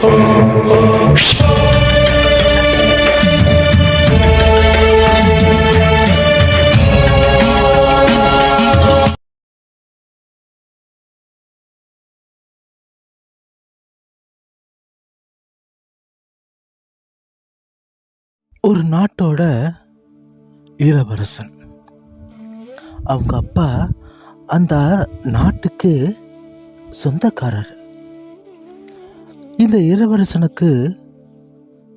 ஒரு நாட்டோட இளவரசன். அவங்க அப்பா அந்த நாட்டுக்கு சொந்தக்காரர். இந்த இளவரசனுக்கு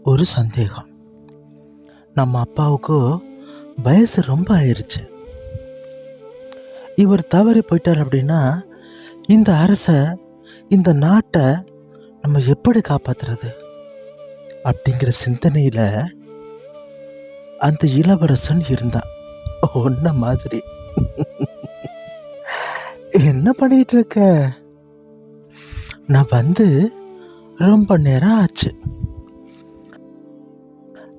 ஒரு சந்தேகம். நம்ம அப்பாவுக்கு வயசு ரொம்ப ஆயிடுச்சு இவர் தவறி போயிட்டார் அப்படின்னா இந்த அரசை இந்த நாட்டை நம்ம எப்படி காப்பாத்துறது? அப்படிங்கிற சிந்தனையில் அந்த இளவரசன் இருந்தான். ஒன்ன மாதிரி. என்ன பண்ணிட்டு இருக்க? நான் வந்து ரொம்ப நேரம் ஆச்சு.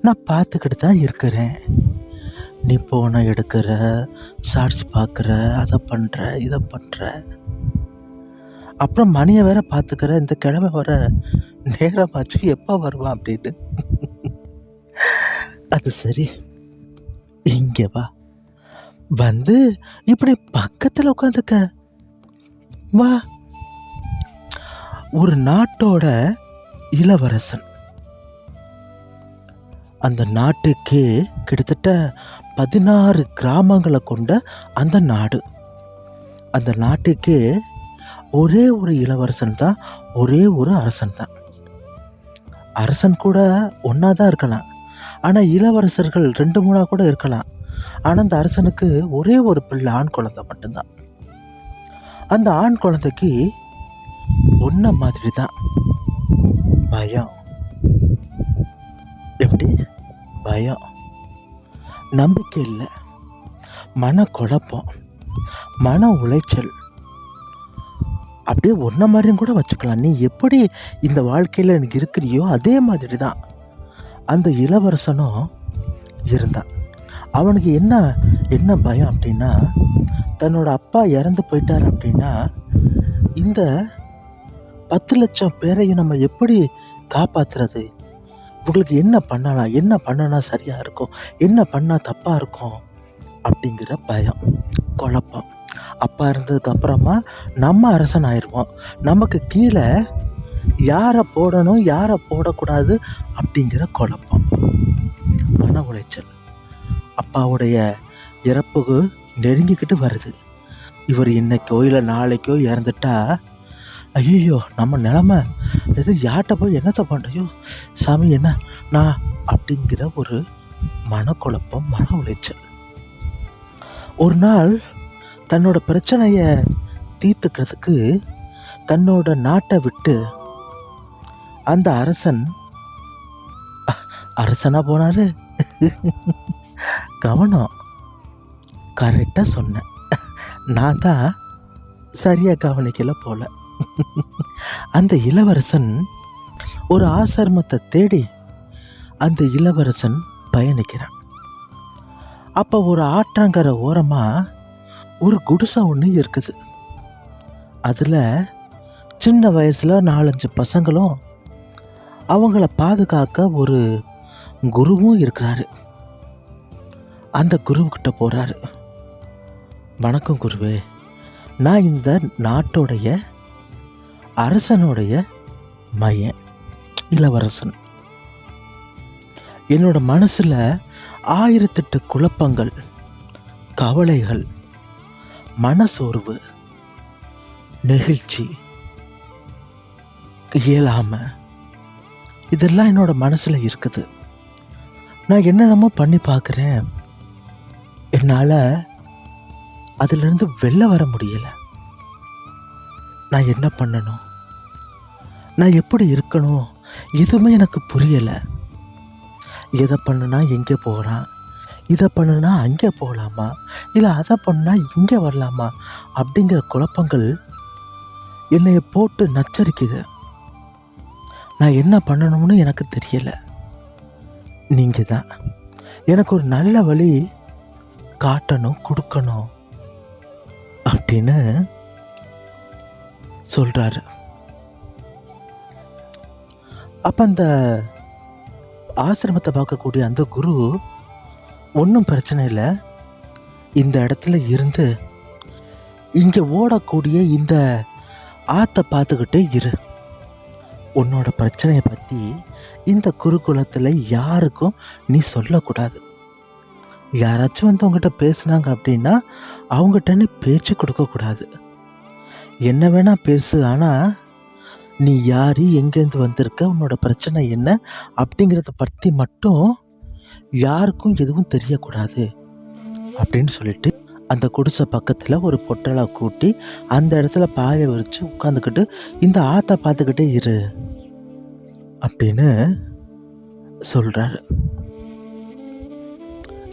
நான் பார்த்துக்கிட்டு தான் இருக்கிறேன். நீ போன எடுக்கிற ஷார்ட்ஸ் பார்க்குற அதை பண்ணுற இதை பண்ணுற அப்புறம் மணியை வேற பார்த்துக்கிற இந்த கிழமை வர நேரம் ஆச்சு எப்போ வருவான் அப்படின்னு. அது சரி. இங்கே வா. வந்து இப்படி பக்கத்தில் உட்காந்துக்க. வா. ஒரு நாட்டோட இளவரசன். அந்த நாட்டுக்கு கிட்டத்தட்ட பதினாறு கிராமங்களை கொண்ட அந்த நாடு. அந்த நாட்டுக்கு ஒரே ஒரு இளவரசன் தான் ஒரே ஒரு அரசன் தான். அரசன் கூட ஒன்றா தான் இருக்கலாம். ஆனால் இளவரசர்கள் ரெண்டு மூணாக கூட இருக்கலாம். ஆனால் அந்த அரசனுக்கு ஒரே ஒரு பிள்ளை ஆண் குழந்தை மட்டும்தான். அந்த ஆண் குழந்தைக்கு ஒன்ன மாதிரி தான் பயம். எப்படி? பயம். நம்பிக்கை இல்லை. மன குழப்பம். மன உளைச்சல். அப்படியே ஒன்றை மாதிரியும் கூட வச்சுக்கலாம். நீ எப்படி இந்த வாழ்க்கையில் எனக்கு இருக்கிறியோ அதே மாதிரி தான் அந்த இளவரசனும் இருந்தான். அவனுக்கு என்ன என்ன பயம் அப்படின்னா தன்னோட அப்பா இறந்து போயிட்டார் அப்படின்னா இந்த பத்து லட்சம் பேரையும் நம்ம எப்படி காப்பாத்துறது? இவங்களுக்கு என்ன பண்ணலாம் என்ன பண்ணனா சரியாக இருக்கும்? என்ன பண்ணால் தப்பாக இருக்கும்? அப்படிங்கிற பயம் குழப்பம். அப்பா இருந்ததுக்கு அப்புறமா நம்ம அரசன் ஆயிடுவோம். நமக்கு கீழே யாரை போடணும் யாரை போடக்கூடாது அப்படிங்கிற குழப்பம். மன உளைச்சல். அப்பாவுடைய இறப்புக்கு நெருங்கிக்கிட்டு வருது. இவர் இன்னைக்கோ இல்லை நாளைக்கோ இறந்துட்டா ஐயோ நம்ம நிலமை. இது யார்கிட்ட போய் என்னத்தை பண்ணையோ சாமி என்ன? நான் அப்படிங்கிற ஒரு மனக்குழப்பம் மன உளைச்சல். ஒரு நாள் தன்னோட பிரச்சனையை தீர்த்துக்கிறதுக்கு தன்னோட நாட்டை விட்டு அந்த அரசன் அரசனாக அரசனா போனாரு. கவனம். கரெக்டாக சொன்னேன். நான் தான் சரியாக கவனிக்கல போல. அந்த இளவரசன் ஒரு ஆசிரமத்தை தேடி அந்த இளவரசன் பயணிக்கிறான். அப்போ ஒரு ஆற்றங்கரை ஓரமாக ஒரு குடிசை ஒன்று இருக்குது. அதில் சின்ன வயசில் நாலஞ்சு பசங்களும் அவங்கள பாதுகாக்க ஒரு குருவும் இருக்கிறாரு. அந்த குருவுக்கிட்ட போகிறாரு வணக்கம் குருவே நான் இந்த நாட்டோடைய அரசனுடைய மையன் இளவரசன். என்னோட மனசில் ஆயிரத்தெட்டு குழப்பங்கள் கவலைகள் மனசோர்வு நெகிழ்ச்சி இயலாமை. இதெல்லாம் என்னோட மனசில் இருக்குது. நான் என்னென்னமோ பண்ணி பார்க்குறேன். என்னால் அதிலிருந்து வெளில வர முடியல. நான் என்ன பண்ணணும்? நான் எப்படி இருக்கணும்? எதுவுமே எனக்கு புரியலை. எதை பண்ணுனா எங்கே போகலாம் இதை பண்ணுனா அங்கே போகலாமா இல்லை அதை பண்ணா இங்கே வரலாமா? அப்படிங்கிற குழப்பங்கள் என்னைய போட்டு நச்சரிக்குது. நான் என்ன பண்ணணும்னு எனக்கு தெரியலை. நீங்கள் தான் எனக்கு ஒரு நல்ல வழி காட்டணும் கொடுக்கணும் அப்படின்னு சொல்கிறாரு அப்போ அந்த ஆசிரமத்தை பார்க்கக்கூடிய அந்த குரு ஒன்றும் பிரச்சனை இல்லை. இந்த இடத்துல இருந்து இங்கே ஓடக்கூடிய இந்த ஆற்றை பார்த்துக்கிட்டே இரு. உன்னோட பிரச்சனையை பற்றி இந்த குருகுலத்தில் யாருக்கும் நீ சொல்லக்கூடாது. யாராச்சும் வந்து உங்ககிட்ட பேசுனாங்க அப்படின்னா அவங்ககிட்ட நீ பேச்சு கொடுக்கக்கூடாது. என்ன வேணா பேசு ஆனால் நீ யார் எங்கேருந்து வந்திருக்க உன்னோட பிரச்சனை என்ன அப்படிங்கிறத பற்றி மட்டும் யாருக்கும் எதுவும் தெரியக்கூடாது அப்படின்னு சொல்லிட்டு அந்த குடிசை பக்கத்தில் ஒரு பொட்டலை கூட்டி அந்த இடத்துல பாயை விரித்து உட்காந்துக்கிட்டு இந்த ஆத்தை பார்த்துக்கிட்டே இரு அப்படின்னு சொல்கிறாரு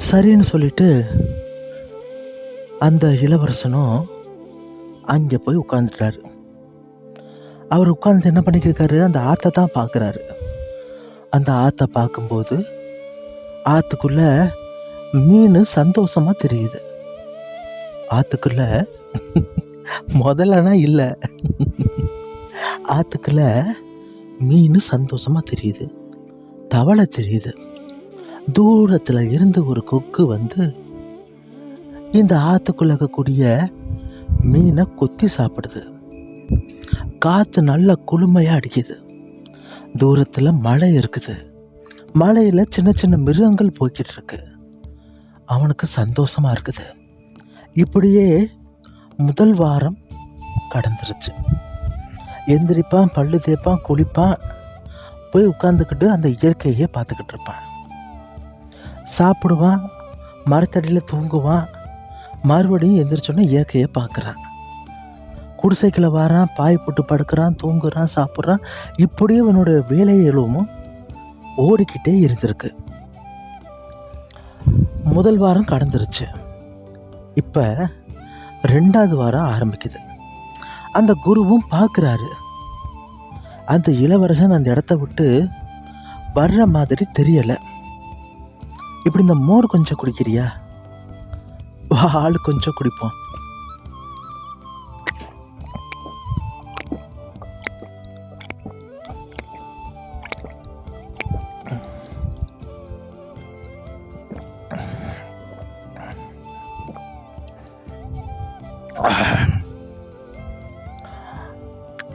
சரின்னு சொல்லிட்டு அந்த இளவரசனும் அங்கே போய் உட்காந்துட்டாரு அவர் உட்காந்து என்ன பண்ணிக்கிருக்காரு? அந்த ஆற்றை தான் பார்க்குறாரு. அந்த ஆற்றை பார்க்கும்போது ஆற்றுக்குள்ள மீன் சந்தோஷமாக தெரியுது. ஆற்றுக்குள்ள முதல்லனா இல்லை. ஆற்றுக்குள்ள மீன் சந்தோஷமாக தெரியுது. தவளை தெரியுது. தூரத்தில் இருந்து ஒரு கொக்கு வந்து இந்த ஆற்றுக்குள்ள இருக்கக்கூடிய மீனை கொத்தி சாப்பிடுது. காற்று நல்ல குளுமையாக அடிக்குது. தூரத்தில் மழை இருக்குது. மழையில் சின்ன சின்ன மிருகங்கள் போய்கிட்டு இருக்கு. அவனுக்கு சந்தோஷமாக இருக்குது. இப்படியே முதல் வாரம் கடந்துருச்சு. எந்திரிப்பான் பல்லு தேய்ப்பான் குளிப்பான். போய் உட்காந்துக்கிட்டு அந்த இயற்கையே பார்த்துக்கிட்டு இருப்பான். சாப்பிடுவான் மரத்தடியில் தூங்குவான். மறுபடியும் எந்திரிச்சோன்னே இயற்கையை பார்க்குறான். குடிசைக்கில் வரான் பாய் போட்டு படுக்கிறான் தூங்குறான் சாப்பிட்றான். இப்படியே இவனோட வேலைகளும் ஓடிக்கிட்டே இருந்திருக்கு. முதல் வாரம் கடந்துருச்சு. இப்போ ரெண்டாவது வாரம் ஆரம்பிக்குது. அந்த குருவும் பார்க்குறாரு. அந்த இளவரசன் அந்த இடத்த விட்டு வர்ற மாதிரி தெரியலை. இப்படி இந்த மோர் கொஞ்சம் குடிக்கிறியா? ஆள் கொஞ்சம் குடிப்போம்.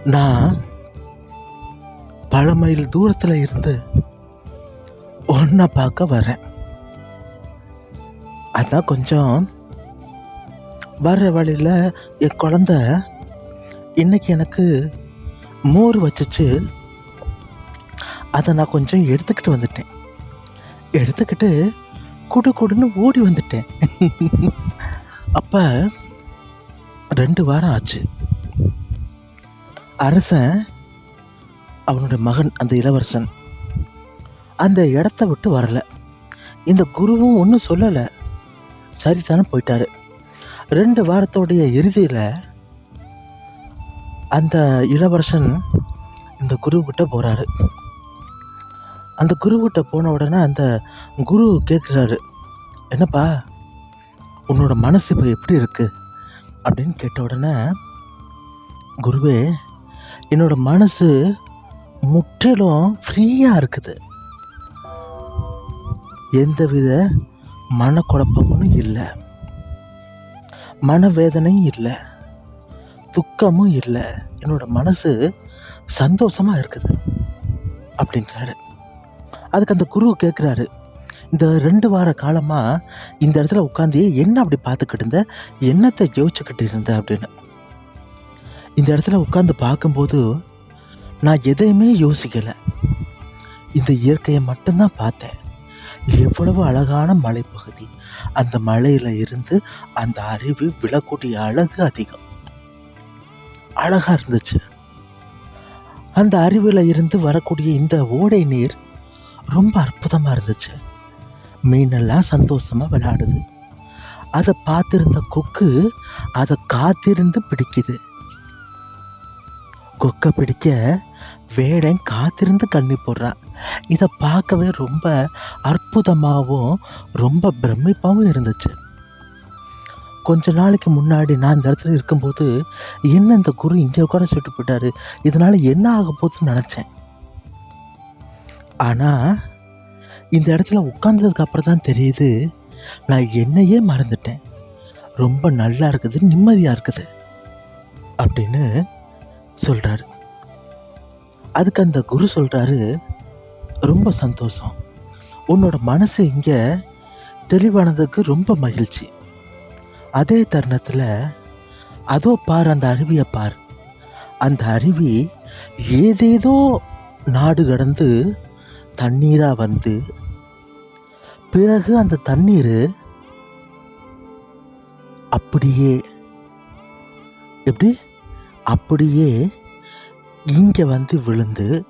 நான் பல மைல் தூரத்தில் இருந்து ஒன்றை பார்க்க வரேன். அதான் கொஞ்சம் வர்ற வழியில் என் குழந்த இன்னைக்கு எனக்கு மோர் வச்சுச்சு. அதை நான் கொஞ்சம் எடுத்துக்கிட்டு வந்துட்டேன். எடுத்துக்கிட்டு குடு குடுன்னு ஓடி வந்துட்டேன். அப்போ ரெண்டு வாரம் ஆச்சு. அரசன் அவனோட மகன் அந்த இளவரசன் அந்த இடத்த விட்டு வரலை. இந்த குருவும் ஒன்றும் சொல்லலை. சரிதானே போயிட்டாரு. ரெண்டு வாரத்தோடைய இறுதியில் அந்த இளவரசன் இந்த குருக்கிட்ட போகிறாரு அந்த குருக்கிட்ட போன உடனே அந்த குரு கேட்குறாரு என்னப்பா உன்னோட மனசு இப்போ எப்படி இருக்குது அப்படின்னு கேட்ட உடனே குருவே என்னோட மனசு முற்றிலும் ஃப்ரீயாக இருக்குது. எந்தவித மனக்குழப்பமும் இல்லை. மனவேதனையும் இல்லை துக்கமும் இல்லை. என்னோட மனசு சந்தோஷமாக இருக்குது அப்படின்றாரு. அதுக்கு அந்த குரு கேட்குறாரு இந்த ரெண்டு வார காலமாக இந்த இடத்துல உட்காந்து என்ன அப்படி பார்த்துக்கிட்டு இருந்த? என்னத்தை யோசிச்சுக்கிட்டு இருந்த அப்படின்னு. இந்த இடத்துல உட்காந்து பார்க்கும்போது நான் எதையுமே யோசிக்கலை. இந்த இயற்கையை மட்டும்தான் பார்த்தேன். எவ்வளவு அழகான மலைப்பகுதி. அந்த மலையில இருந்து அந்த அருவி விழக்கூடிய அழகு அதிகம். அழகா இருந்துச்சு. அந்த அருவில இருந்து வரக்கூடிய இந்த ஓடை நீர் ரொம்ப அற்புதமா இருந்துச்சு. மீனெல்லாம் சந்தோஷமா விளையாடுது. அதை பார்த்திருந்த கொக்கு அதை காத்திருந்து பிடிக்குது. கொக்கை பிடிக்க வேடன் காத்திருந்து கண்ணி போடுறான் இதை பார்க்கவே ரொம்ப அற்புதமாகவும் ரொம்ப பிரமிப்பாகவும் இருந்துச்சு. கொஞ்ச நாளைக்கு முன்னாடி நான் இந்த இடத்துல இருக்கும்போது என்ன இந்த குரு இங்கே உட்கார சுட்டு போயிட்டாரு? இதனால் என்ன ஆக போகுதுன்னு நினச்சேன். ஆனால் இந்த இடத்துல உட்காந்ததுக்கு அப்புறம் தான் தெரியுது நான் என்னையே மறந்துட்டேன். ரொம்ப நல்லா இருக்குது நிம்மதியாக இருக்குது அப்படின்னு சொல்கிறாரு அதுக்கு அந்த குரு சொல்கிறாரு ரொம்ப சந்தோஷம். உன்னோட மனசு இங்கே தெளிவானதுக்கு ரொம்ப மகிழ்ச்சி. அதே தருணத்தில் அதோ பார் அந்த அருவியை பார். அந்த அருவி ஏதேதோ நாடு கடந்து தண்ணீராக வந்து பிறகு அந்த தண்ணீர் அப்படியே எப்படி? அப்படியே இங்கே வந்து விழுந்து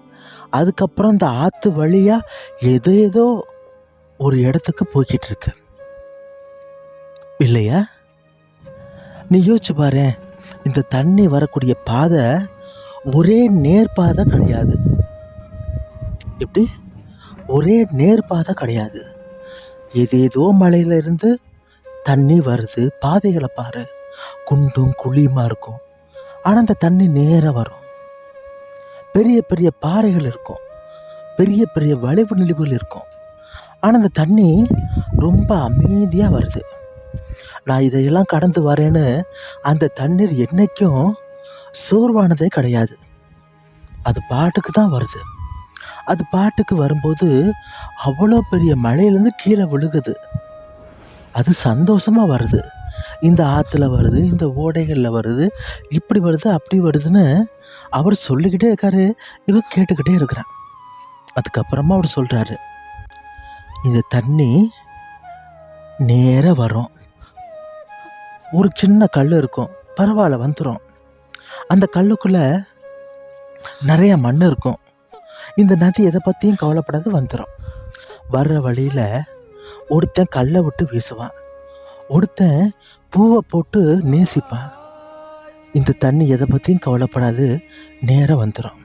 அதுக்கப்புறம் இந்த ஆற்று வழியாக ஏதோ ஏதோ ஒரு இடத்துக்கு போய்கிட்டு இருக்கு. இல்லையா? நீ யோசிச்சு பாரு இந்த தண்ணி வரக்கூடிய பாதை ஒரே நேர்பாதை கிடையாது. எப்படி? ஒரே நேர்பாதை கிடையாது. ஏதேதோ மலையிலிருந்து தண்ணி வருது பாதைகளை பாரு. குண்டும் குழியுமா இருக்கும். ஆனால் அந்த தண்ணி நேராக வரும். பெரிய பெரிய பாறைகள் இருக்கும். பெரிய பெரிய வளைவு நெளிவுகள் இருக்கும். ஆனால் அந்த தண்ணி ரொம்ப அமைதியாக வருது. நான் இதையெல்லாம் கடந்து வரேன்னு அந்த தண்ணீர் என்றைக்கும் சோர்வானதே கிடையாது. அது பாட்டுக்கு தான் வருது. அது பாட்டுக்கு வரும்போது அவ்வளோ பெரிய மழையிலேருந்து கீழே விழுகுது. அது சந்தோஷமாக வருது. இந்த ஆற்றுல வருது இந்த ஓடைகளில் வருது இப்படி வருது அப்படி வருதுன்னு அவர் சொல்லிக்கிட்டே இருக்காரு இவன் கேட்டுக்கிட்டே இருக்கிறான் அதுக்கப்புறமா அவர் சொல்கிறாரு இந்த தண்ணி நேராக வரும். ஒரு சின்ன கல் இருக்கும் பரவாயில்ல வந்துடும் அந்த கல்லுக்குள்ளே நிறைய மண் இருக்கும். இந்த நதி எதை பற்றியும் கவலைப்படாது வந்துடும் வர்ற வழியில் ஒருத்தன் கல்லை விட்டு வீசுவான். ஒருத்தன் பூவை போட்டு நேசிப்பான். இந்த தண்ணி எதை பற்றியும் கவலைப்படாது நேராக வந்துடும்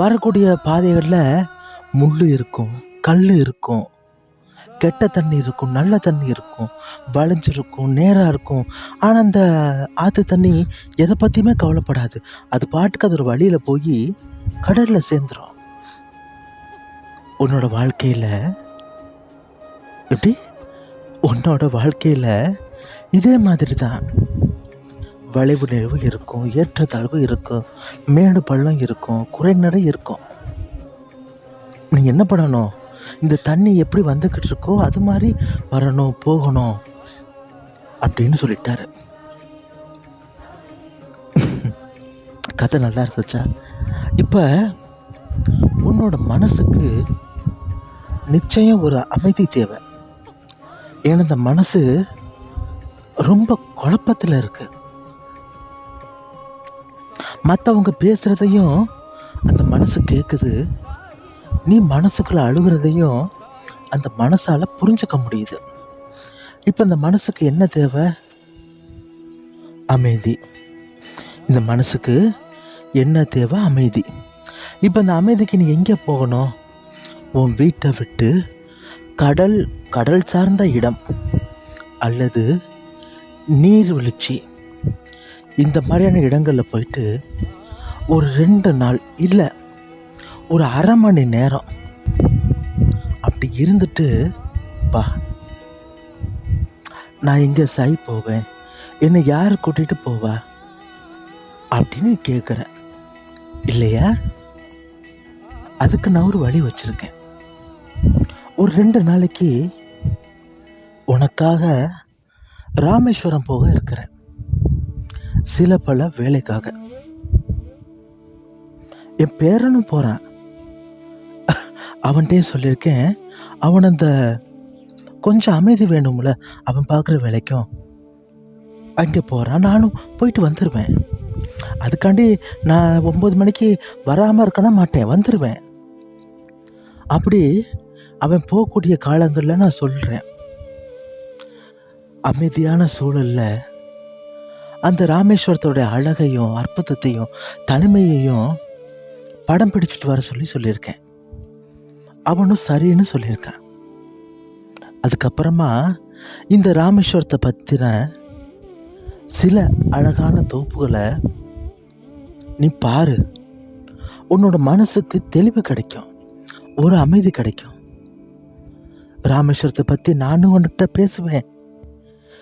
வரக்கூடிய பாதைகளில் முள் இருக்கும் கல் இருக்கும் கெட்ட தண்ணி இருக்கும் நல்ல தண்ணி இருக்கும் வளைஞ்சிருக்கும் நேராக இருக்கும். ஆனால் அந்த ஆற்று தண்ணி எதை பற்றியுமே கவலைப்படாது. அது பாட்டுக்கு அது ஒரு வழியில் போய் கடலில் சேர்ந்துடும் உன்னோட வாழ்க்கையில் எப்படி? உன்னோட வாழ்க்கையில் இதே மாதிரி தான் வளைவு நெளிவு இருக்கும் ஏற்றத்தாழ்வு இருக்கும் மேடு பள்ளம் இருக்கும் குறைநடை இருக்கும். நீ என்ன பண்ணணும்? இந்த தண்ணி எப்படி வந்துக்கிட்டு இருக்கோ அது மாதிரி வரணும் போகணும் அப்படின்னு சொல்லிட்டாரு. கதை நல்லா இருந்துச்சா? இப்போ உன்னோட மனசுக்கு நிச்சயம் ஒரு அமைதி தேவை. ஏன்னா இந்த மனசு ரொம்ப குழப்பத்தில் இருக்குது மற்றவங்க பேசுகிறதையும் அந்த மனசு கேட்குது நீ மனசுக்குள்ளே அழுகிறதையும் அந்த மனசால் புரிஞ்சுக்க முடியுது. இப்போ இந்த மனசுக்கு என்ன தேவை? அமைதி. இந்த மனசுக்கு என்ன தேவை? அமைதி. இப்போ இந்த அமைதிக்கு நீ எங்கே போகணும்? உன் வீட்டை விட்டு கடல் கடல் சார்ந்த இடம் அல்லது நீர்வீழ்ச்சி. இந்த மாதிரியான இடங்களில் போயிட்டு ஒரு ரெண்டு நாள் இல்லை ஒரு அரை மணி நேரம் அப்படி இருந்துட்டு பா நான் எங்கே சை போவேன் என்னை யார் கூட்டிகிட்டு போவா அப்படின்னு கேட்குறேன் இல்லையா? அதுக்கு நான் ஒரு வழி வச்சுருக்கேன். ஒரு ரெண்டு நாளைக்கு உனக்காக ராமேஸ்வரம் போக இருக்கிறேன். சில பல வேலைக்காக. என் பேரனும் போகிறான் அவன்கிட்டயும் சொல்லியிருக்கேன் அவன் அந்த கொஞ்சம் அமைதி வேணும்ல அவன் பார்க்குற வேலைக்கும். அங்கே போகிறான் நானும் போயிட்டு வந்துடுவேன் அதுக்காண்டி நான் ஒம்பது மணிக்கு வராமல் இருக்கனா மாட்டேன் வந்துடுவேன் அப்படி அவன் போகக்கூடிய காலங்களில் நான் சொல்கிறேன் அமைதியான சூழலில் அந்த ராமேஸ்வரத்தோடைய அழகையும் அற்புதத்தையும் தனிமையையும் படம் பிடிச்சிட்டு வர சொல்லி சொல்லியிருக்கேன். அவனும் சரின்னு சொல்லியிருக்கான். அதுக்கப்புறமா இந்த ராமேஸ்வரத்தை பற்றின சில அழகான தோப்புகளை நீ பாரு. உன்னோட மனசுக்கு தெளிவு கிடைக்கும். ஒரு அமைதி கிடைக்கும். ராமேஸ்வரத்தை பற்றி நானும் உன்கிட்ட பேசுவேன்.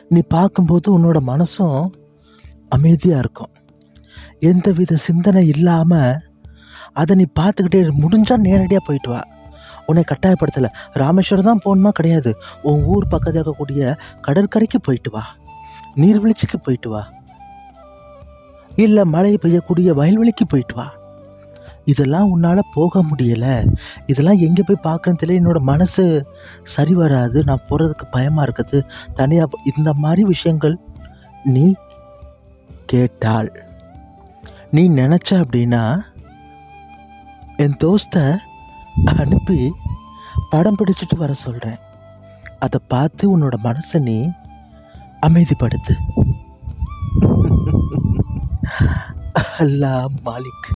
நீ பார்க்கும்போது உன்னோட மனசும் அமைதியாக இருக்கும். எந்தவித சிந்தனை இல்லாமல் அதை நீ பார்த்துக்கிட்டே முடிஞ்சால் நேரடியாக போயிட்டு வா. உன்னை கட்டாயப்படுத்தலை. ராமேஸ்வரம் தான் போகணுமா கிடையாது. உன் ஊர் பக்கத்தில் இருக்கக்கூடிய கடற்கரைக்கு போயிட்டு வா. நீர்வீழ்ச்சிக்கு போயிட்டு வா. இல்லை மழை பெய்யக்கூடிய வயல்வெளிக்கு போயிட்டு வா. இதெல்லாம் உன்னால் போக முடியலை. இதெல்லாம் எங்கே போய் பார்க்குறேன்னு தெரியல. என்னோட மனசு சரி வராது. நான் போகிறதுக்கு பயமாக இருக்குது. தனியாக இந்த மாதிரி விஷயங்கள் நீ கேட்டாள். நீ நினச்ச அப்படின்னா என் தோஸ்தை அனுப்பி படம் பிடிச்சிட்டு வர சொல்கிறேன் அதை பார்த்து உன்னோட மனசை நீ அமைதிப்படுத்து. அல்லா மாலிக்.